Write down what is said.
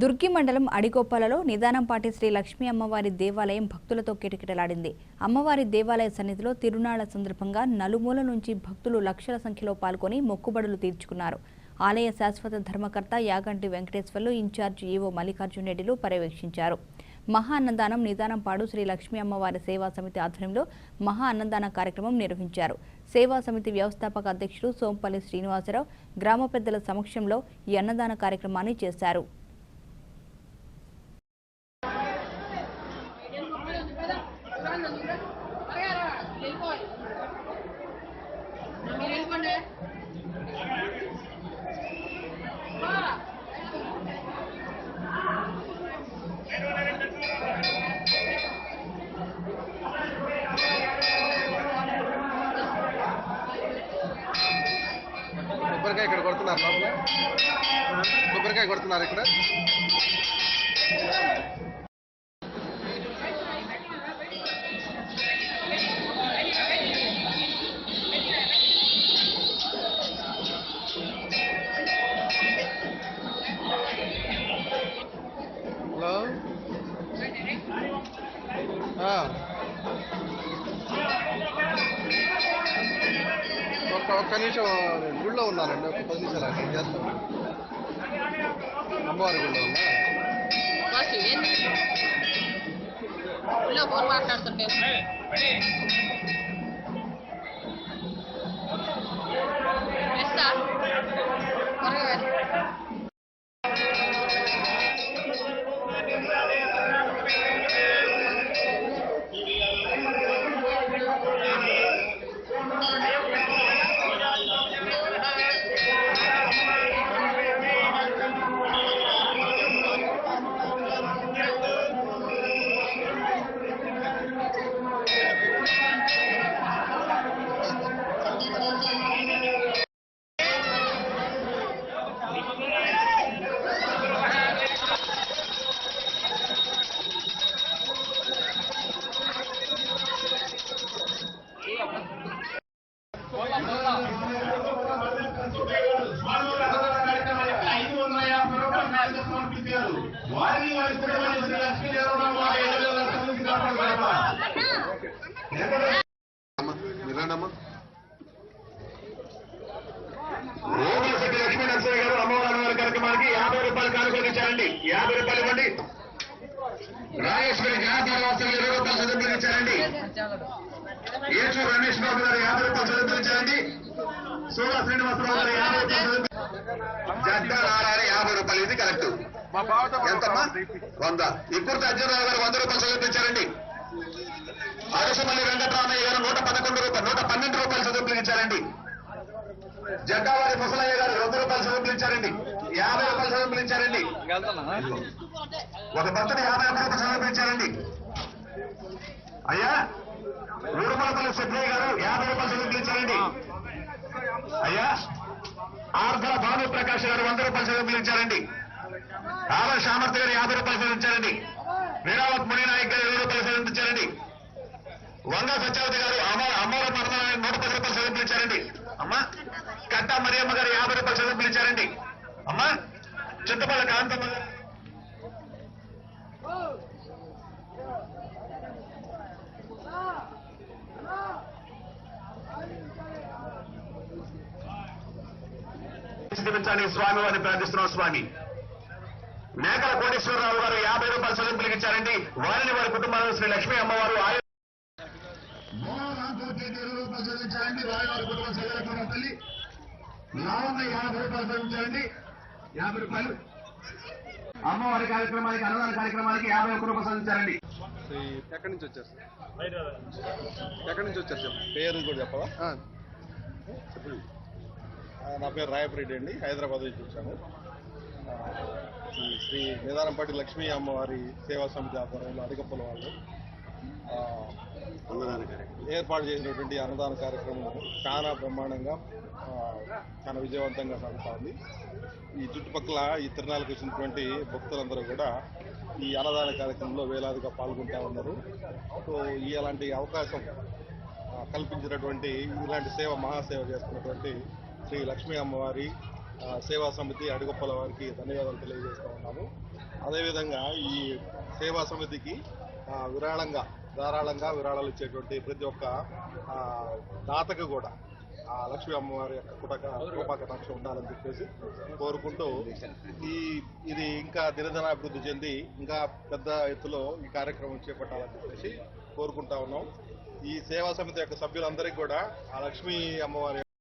దుర్గి మండలం అడిగొప్పలలో నిదానంపాటి శ్రీ లక్ష్మీ అమ్మవారి దేవాలయం భక్తులతో కిటకిటలాడింది. అమ్మవారి దేవాలయ సన్నిధిలో తిరునాళ్ళ సందర్భంగా నలుమూల నుంచి భక్తులు లక్షల సంఖ్యలో పాల్గొని మొక్కుబడులు తీర్చుకున్నారు. ఆలయ శాశ్వత ధర్మకర్త యాగంటి వెంకటేశ్వర్లు ఇన్ఛార్జ్ ఈవో మల్లికార్జున్ రెడ్డిలు పర్యవేక్షించారు. మహా అన్నదానం నిదానంపాడు శ్రీ లక్ష్మీ అమ్మవారి సేవా సమితి ఆధ్వర్యంలో మహా అన్నదాన కార్యక్రమం నిర్వహించారు. సేవా సమితి వ్యవస్థాపక అధ్యక్షుడు సోంపల్లి శ్రీనివాసరావు గ్రామ పెద్దల సమక్షంలో ఈ అన్నదాన కార్యక్రమాన్ని చేశారు. కొబ్బరికాయ ఇక్కడ కొడుతున్నారు లోపల. కొబ్బరికాయ కొడుతున్నారు ఇక్కడ. ఒక్క ఒక్క నిమిషం నేను గుళ్ళో ఉన్నానండి ఒక పది నిమిషాలు అక్కడ చేస్తాను అమ్మవారి గుళ్ళో ఉన్నా బాస్ ఏంది ఊళ్ళో ఫోన్ మాట్లాడుతుంటే కార్యక్రమానికి యాభై రూపాయలు కానుకొని ఇచ్చారండి. యాభై రూపాయలు ఇవ్వండి. రాజేశ్వరి వ్యాపార వాసులు ఇరవై రూపాయలు చదువులు ఇచ్చారండి. ఏచు రమేష్ బాబు గారు యాభై రూపాయలు చదువులు ఇచ్చారండి. సోడా శ్రీనివాసరావు గారు యాభై రూపాయలు యాభై రూపాయలు ఇది కరెక్ట్. ఎంతమ్మా? వంద. ఇప్పుడు అర్జునరావు గారు వంద రూపాయలు చదువులు ఇచ్చారండి అరసమల్లి వెంకటరామయ్య గారు నూట పదకొండు రూపాయలు నూట పన్నెండు రూపాయలు చదువులు ఇచ్చారండి. జడ్డావారి ముసలయ్య గారు వంద రూపాయలు చదువులు ఇచ్చారండి. యాభై రూపాయలు చదువులు ఇచ్చారండి. ఒక భర్తని యాభై ఒక్క రూపాయలు చదువులు ఇచ్చారండి. అయ్యా ఊరుమలపల్లి సుబ్బయ్య గారు యాభై రూపాయలు చదువులు ఇచ్చారండి. అయ్యా ఆర్ధ భాను ప్రకాష్ గారు వంద రూపాయలు చదువులు ఇచ్చారండి సామర్థ్య గారు యాభై రూపాయలు చదివించారండి వీరావత్ మునినాయక్ గారు ఇరవై రూపాయలు చదివించారండి వంద సత్యావతి గారు అమ్మ అమ్మవారి పర్వతం నూట పది రూపాయలు చదివించారండి అమ్మా కట్ట మరియమ్మ గారు యాభై రూపాయలు చదివించారండి అమ్మా చుట్టుపక్కల కాంతమ్మ గారు. స్వామి వారిని ప్రార్థిస్తున్నాం స్వామి. మేకల కోటేశ్వరరావు గారు యాభై రూపాయల చదింపులకు ఇచ్చారండి. వారిని వారి కుటుంబాలను శ్రీ లక్ష్మీ అమ్మవారు ఆయన అమ్మవారి కార్యక్రమానికి అన్నదాన కార్యక్రమానికి యాభై ఒక్క రూపాయలు ఈ- ఎక్కడి నుంచి వచ్చారు? సార్ ఎక్కడి నుంచి వచ్చారు పేరు కూడా చెప్పవా? చెప్పండి. ఆ, నా పేరు రాయపరెడ్డి అండి. హైదరాబాద్ నుంచి వచ్చాను. శ్రీ నిదానంపాటి లక్ష్మీ అమ్మవారి సేవా సమితి ఆధ్వర్యంలో అడిగప్పల వాళ్ళు ఏర్పాటు చేసినటువంటి అన్నదాన కార్యక్రమం చాలా బ్రహ్మాండంగా చాలా విజయవంతంగా సాగుతా ఉంది ఈ చుట్టుపక్కల ఈ తిరణాలకు వచ్చినటువంటి భక్తులందరూ కూడా ఈ అన్నదాన కార్యక్రమంలో వేలాదిగా పాల్గొంటా ఉన్నారు. సో ఈ అలాంటి అవకాశం కల్పించినటువంటి ఇలాంటి సేవ మహాసేవ చేస్తున్నటువంటి శ్రీ లక్ష్మీ అమ్మవారి సేవా సమితి అడుగొప్పల వారికి ధన్యవాదాలు తెలియజేస్తూ ఉన్నాము. అదేవిధంగా ఈ సేవా సమితికి విరాళంగా ధారాళంగా విరాళాలు ఇచ్చేటువంటి ప్రతి ఒక్క దాతకు కూడా ఆ లక్ష్మీ అమ్మవారి యొక్క కుటక కృపాకటాక్షం ఉండాలని చెప్పేసి కోరుకుంటూ ఈ ఇది ఇంకా దినదినాభివృద్ధి చెంది ఇంకా పెద్ద ఎత్తులో ఈ కార్యక్రమం చేపట్టాలని చెప్పేసి కోరుకుంటా ఉన్నాం. ఈ సేవా సమితి యొక్క సభ్యులందరికీ కూడా ఆ లక్ష్మీ అమ్మవారి